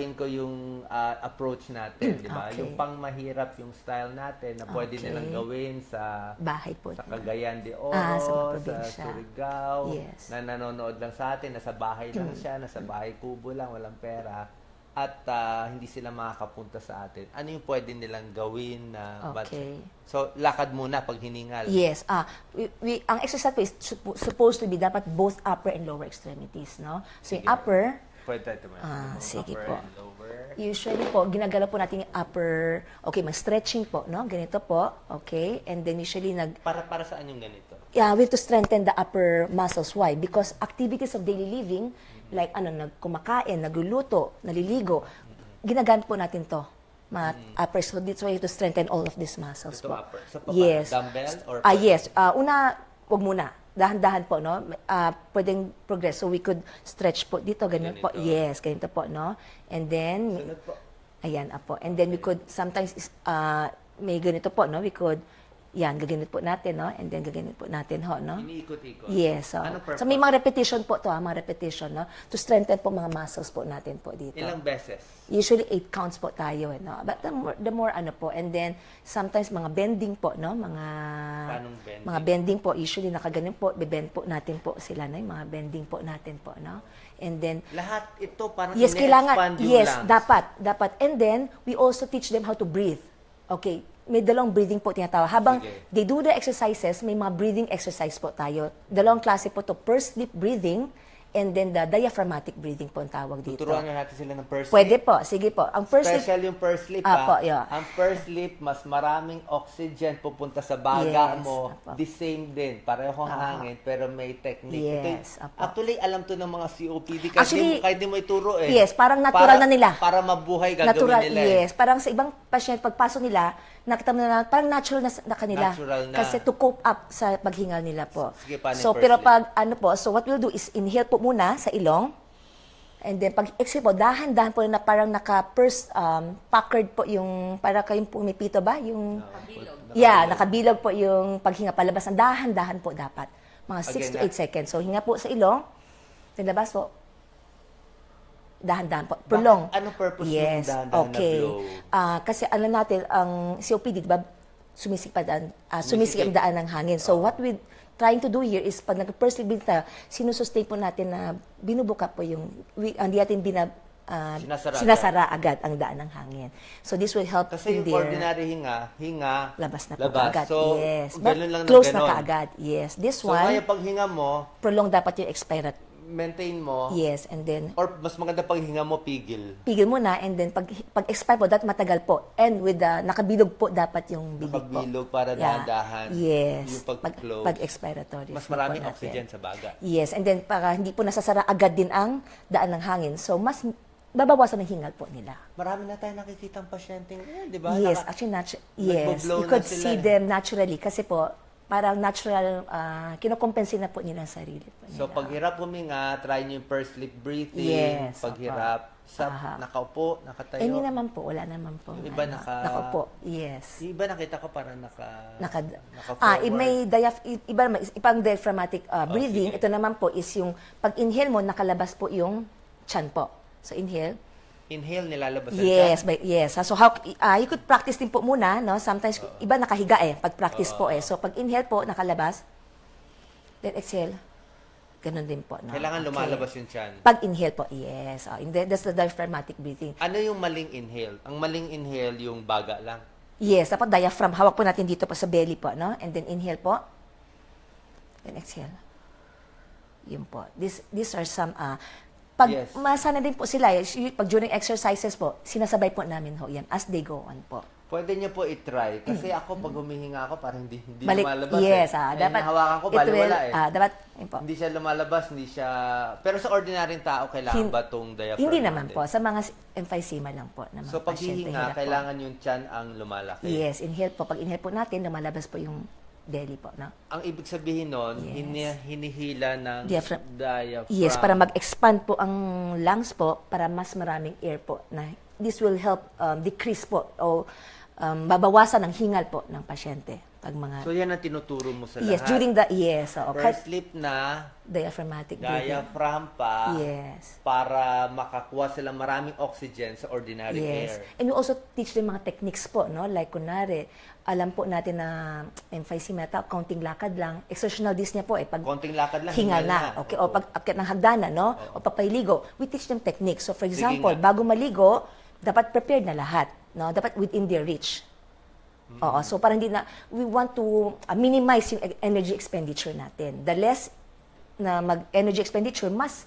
Tingin ko yung ah, approach natin, di ba? Okay. Yung pang mahirap yung style natin na pwede Okay. nilang gawin sa Bahay po. sa Cagayan de Oro, Ah, sa sa. Surigao, Yes. na nanonood lang sa atin, nasa bahay lang siya, nasa bahay kubo lang, walang pera, at ah, hindi sila makakapunta sa atin. Ano yung pwede nilang gawin na but- Okay. So, lakad muna pag hiningal. Yes. Ah, we, we, ang exercise po is suppo- supposed to be dapat both upper and lower extremities, no? So yung upper, Pwede tayo tumayo. Ah, Upper sige po. and lower. usually po, ginagalaw po natin yung upper, okay, mag-stretching po, no? Ganito po, okay? And then usually nag, Para, para saan yung ganito? yeah, we have to strengthen the upper muscles. Why? Because activities of daily living, like ano, nagkumakain, nagluluto, naliligo, ginagamit po natin to. Mga upper, so that's why you have to strengthen all of these muscles Ito po. upper. Sa pa- yes. dumbbell or Ah, yes. Ah, una, wag muna. Dahan-dahan po, no? Ah, pwedeng progress. So we could stretch po dito, ganun po. Ganito. Yes, ganito po, no? And then, Sunod po. Ayan, apo. And then we could sometimes uh, may ganito po, no? We could yan, gaganit po natin, no? And then gaganit po natin, ho, no? Iniikot-ikot. Yes. So, Anong purpose? so may mga repetition po to, ha, mga repetition, no? To strengthen po mga muscles po natin po dito. Ilang beses? Usually eight counts po tayo, eh, no? But the more, the more ano po, and then sometimes mga bending po, no? Mga Paanong bending? mga bending po, usually nakaganon po, bebend po natin po sila, no? Yung mga bending po natin po, no? And then Lahat ito parang Yes, kailangan. yung Yes, lungs. dapat, dapat. And then, we also teach them how to breathe. Okay, may dalawang breathing po tinatawag. Habang Sige. they do the exercises, may mga breathing exercise po tayo. Dalawang klase po to, first sleep breathing and then the diaphragmatic breathing po ang tawag dito. Tuturuan na natin sila ng first Pwede po, sige po. Ang first Special yung first sleep, Apo, ha? yeah. Ang first sleep, mas maraming oxygen pupunta sa baga Yes, mo. apo. The same din. Parehong hangin, pero may technique. Yes, Ito, apo. actually, alam to ng mga COPD. Kahit, Actually, kahit di mo ituro eh. yes, parang natural Para- na nila. Para mabuhay gagawin natural, nila eh. yes. Parang sa ibang pasyente, pagpasok nila, nakita mo na, parang natural na, na kanila. Natural na. Kasi to cope up sa paghingal nila po. Sige, yung so, pero pag, ano po, so what we'll do is inhale po muna sa ilong. And then, pag exhale po, dahan-dahan po na parang naka-first um, puckered po yung, para kayong pumipito ba? Yung, yeah, nakabilog po yung paghinga palabas. Ang dahan-dahan po dapat. Mga 6 Again, to na- 8 seconds. So, hinga po sa ilong. Nilabas po. Dahan-dahan po. Prolong. Anong purpose ng yes. dahan-dahan na okay. blow? Ah, kasi alam natin, ang COPD, di ba, sumisikip daan, ah, sumisikip ang daan ng hangin. So, what we trying to do here is, pag breath tayo, sinusustain po natin na binubuka po yung, we, hindi natin bina, ah, Sinasara sinasara agad ang daan ng hangin. So, this will help Kasi in yung their ordinary hinga, hinga, labas na po labas. kaagad. So, yes. But lang na close na ganun. kaagad. Yes. This So, one, ngayon pag hinga mo, prolong dapat yung expirat. Maintain mo, Yes. And then, or mas maganda pag hinga mo, pigil. pigil mo na and then pag pag expire po dapat matagal po and with the nakabilog po dapat yung bibig po. Nakabilog para Yeah. dahan-dahan. Yes. Yung pag, pag-close. pag expiratory. Mas maraming oxygen sa baga. Yes, and then para hindi po nasasara agad din ang daan ng hangin. So mas babawasan ang hingal po nila. Marami na tayo nakikita ang pasyenteng, eh, di ba? Yes, Naka- actually natu- yes. You na could sila see eh. them naturally kasi po parang natural uh, kinokompensin na po nila ang sarili po nila. So, pag hirap huminga, try nyo yung first sleep breathing. Yes, Pag opo. sa, Aha. nakaupo, nakatayo. Eh, hindi naman po, wala naman po. Yung iba ano, naka- Nakaupo, yes. Yung iba nakita ko parang naka... naka, naka ah, may diaph iba naman, ibang diaphragmatic uh, breathing. sige. Ito naman po is yung pag inhale mo nakalabas po yung chan po. So inhale. Inhale, nilalabas Yes, by, yes. So how ah, you could practice din po muna, no? Sometimes iba nakahiga eh pag practice po eh. So pag inhale po nakalabas. Then exhale. Ganun din po, no? Kailangan Okay. lumalabas yung tiyan. Pag inhale po, yes. Oh, in the, that's the diaphragmatic breathing. Ano yung maling inhale? Ang maling inhale, yung baga lang. Yes, dapat diaphragm. Hawak po natin dito po sa belly po, no? And then inhale po. Then exhale. Yun po. This, these are some, ah, pag Yes. masana din po sila, eh, pag during exercises po, sinasabay po namin ho yan as they go on po. Pwede niyo po i-try. Kasi ako, pag humihinga ako, parang hindi, hindi. Balik, lumalabas. yes, eh. ah, Eh, dapat, nahawakan ko, bali will, wala eh. ah, dapat, po. Hindi siya lumalabas, hindi siya... Pero sa ordinaryong tao, kailangan Hin- ba itong diaphragm Hindi naman natin? po. Sa mga emphysema lang po. Na mga So, pag hihinga, hirap po. kailangan yung tiyan ang lumalaki. Yes, inhale po. Pag inhale po natin, lumalabas po yung belly po, no? Ang ibig sabihin nun, Yes. hini- hinihila ng Diaphragm. diaphragm. Yes, para mag-expand po ang lungs po para mas maraming air po na this will help um, decrease po o um, babawasan ng hingal po ng pasyente. Pag mga, So yan ang tinuturo mo sa yes, lahat. during the, yes, oo, First kahit sleep na, diaphragmatic breathing. diaphragm pa, Yes. para makakuha sila maraming oxygen sa ordinary Yes. air. And we also teach them mga techniques po, no? Like, kunwari, alam po natin na M5C meta, counting lakad lang. Exertional dyspnea po eh. Pag Konting lakad lang, hingal hingal na. na. Okay, Oo. o pag akyat ng hagdanan, no? O papayligo. We teach them techniques. So, for Sige example, nga. bago maligo, dapat prepared na lahat. No? Dapat within their reach. Mm-hmm. Oo, so parang hindi na, we want to uh, minimize yung e- energy expenditure natin. The less na mag-energy expenditure, mas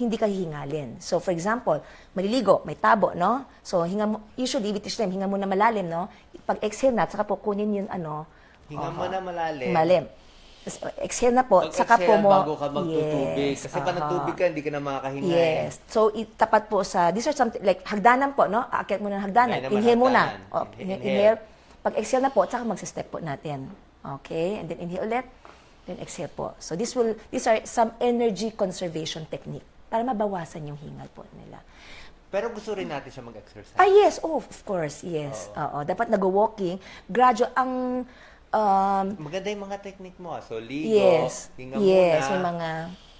hindi ka hihingalin. So, for example, maliligo, may tabo, no? So, hinga mo, usually, we teach them, hinga muna malalim, no? Pag exhale na, saka po kunin yung ano, Hinga mo aha, na malalim. Malalim. Exhale na po, Pag saka po mo, bago ka magtutubig. Yes, Kasi pag aha. nagtubig ka, hindi ka na makakahinga. eh. Yes. So, itapat po sa, these are something, like, hagdanan po, no? Aakyat muna ng hagdanan. Naman, Inhale muna. O, Inhale. inhale. inhale. Pag exhale na po, saka magsa-step po natin. Okay? And then inhale ulit. Then exhale po. So, this will, these are some energy conservation technique para mabawasan yung hingal po nila. Pero gusto rin natin siya mag-exercise. Ah, yes. Oh, of course. Yes. Oo. Dapat nag-walking. Gradual. Ang, um, Maganda yung mga technique mo. ah. So, ligo, yes. hinga Yes. muna. May mga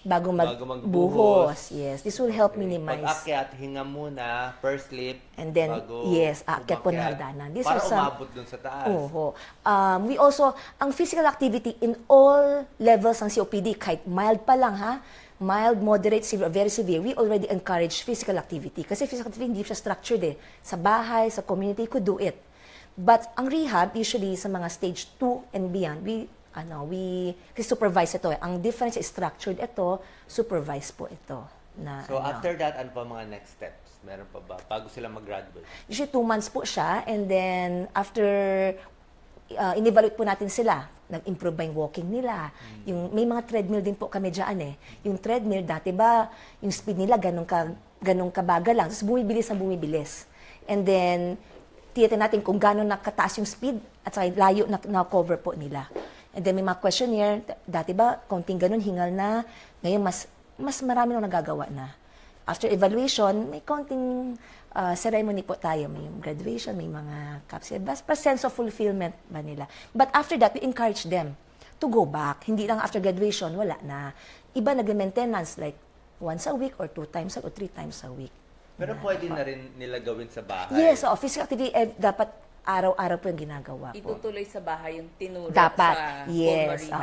bago mag Bago magbuhos. buhos. Yes. This will help minimize. Pag akyat, hinga muna, first sleep, And then, bago yes, aakyat po umakyat. hagdanan. These para are some- umabot dun sa taas. Oo. Um, we also, ang physical activity in all levels ng COPD, kahit mild pa lang ha, mild, moderate, severe, very severe, we already encourage physical activity. Kasi physical activity hindi siya structured eh. Sa bahay, sa community, you could do it. But ang rehab, usually sa mga stage 2 and beyond, we ano, we kasi supervise ito. Ang difference is structured ito, supervised po ito. Na, So, ano. after that, ano pa mga next steps? Meron pa ba? Bago sila mag-graduate. Usually two months po siya and then after uh, in-evaluate po natin sila. Nag-improve ba yung walking nila? Yung, may mga treadmill din po kami dyan eh. Yung treadmill, dati ba, yung speed nila ganun, ka, ganun kabagal lang. Tapos bumibilis ang bumibilis. And then, tiyatin natin kung gano'n nakataas yung speed at saka layo na, na-cover po nila. And then may mga questionnaire, dati ba, konting ganun, hingal na. Ngayon, mas, mas marami nang nagagawa na. After evaluation, may konting uh, ceremony po tayo. May graduation, may mga capsule. Basta sense of fulfillment ba nila. But after that, we encourage them to go back. Hindi lang after graduation, wala na. Iba nag-maintenance like once a week or two times or three times a week. Pero pwede na rin nila gawin sa bahay. Yes, oh, physical activity, eh, dapat araw-araw po yung ginagawa po. Itutuloy sa bahay yung tinuro Dapat, sa yes, home rehab.